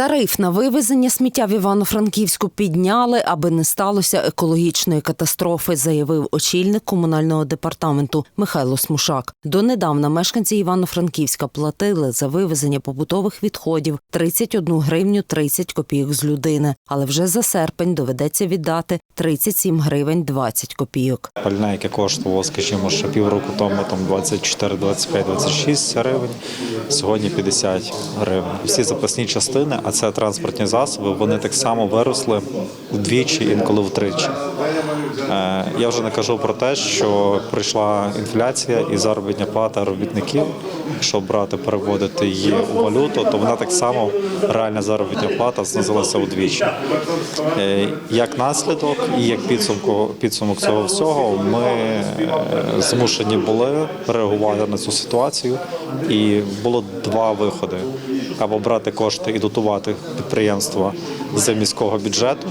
Тариф на вивезення сміття в Івано-Франківську підняли, аби не сталося екологічної катастрофи, заявив очільник комунального департаменту Михайло Смушак. Донедавна мешканці Івано-Франківська платили за вивезення побутових відходів 31 гривню 30 копійок з людини, але вже за серпень доведеться віддати 37 гривень 20 копійок. Пальне, яке коштувало, скажімо, ще півроку тому там 24, 25, 26 гривень, сьогодні 50 гривень. Всі запасні частини, а це транспортні засоби, вони так само виросли вдвічі, інколи втричі. Е, Я вже не кажу про те, що прийшла інфляція і заробітня плата робітників. Якщо брати, переводити її у валюту, то вона так само реальна заробітня плата знизилася удвічі. Е, Як наслідок і як підсумку підсумок цього всього, ми е, змушені були реагувати на цю ситуацію, і було два виходи: або брати кошти і дотувати підприємства з міського бюджету,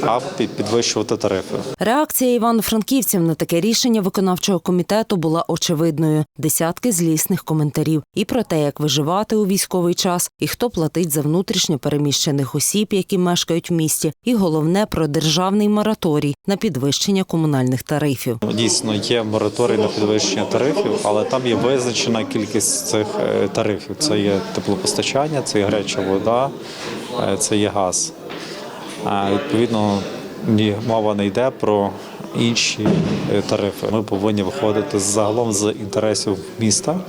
або підвищувати тарифи. Реакція івано-франківців на таке рішення виконавчого комітету була очевидною. Десятки злісних коментарів і про те, як виживати у військовий час, і хто платить за внутрішньо переміщених осіб, які мешкають в місті, і головне про державний мораторій на підвищення комунальних тарифів. Дійсно, є мораторій на підвищення тарифів, але там є визначена кількість цих е, тарифів. Це є теплопостачання, це є гаряча вода, е, це є газ. А відповідно, ні, мова не йде про інші е, тарифи. Ми повинні виходити загалом з інтересів міста.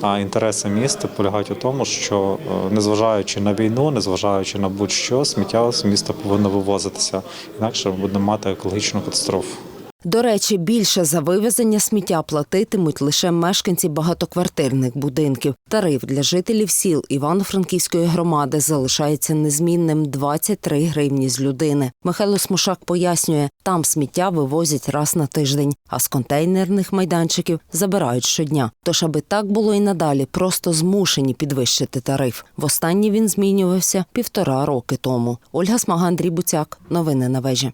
А інтереси міста полягають у тому, що е, незважаючи на війну, незважаючи на будь-що, сміття з міста повинно вивозитися. Інакше ми будемо мати екологічну катастрофу. До речі, більше за вивезення сміття платитимуть лише мешканці багатоквартирних будинків. Тариф для жителів сіл Івано-Франківської громади залишається незмінним 23 гривні з людини. Михайло Смушак пояснює, там сміття вивозять раз на тиждень, а з контейнерних майданчиків забирають щодня. Тож, аби так було і надалі, просто змушені підвищити тариф. Востаннє він змінювався півтора роки тому. Ольга Смага, Андрій Буцяк. Новини на вежі.